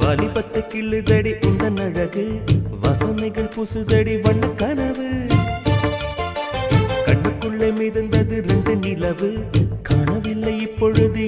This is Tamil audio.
வலிபத்து கிள்ளுதடி உந்தன் அழகு வசனைகள் புசுதடி வண்ண கனவு கண்ணுக்குள்ளே மிதந்தது ரெண்டு நிலவு காணவில்லை இப்பொழுது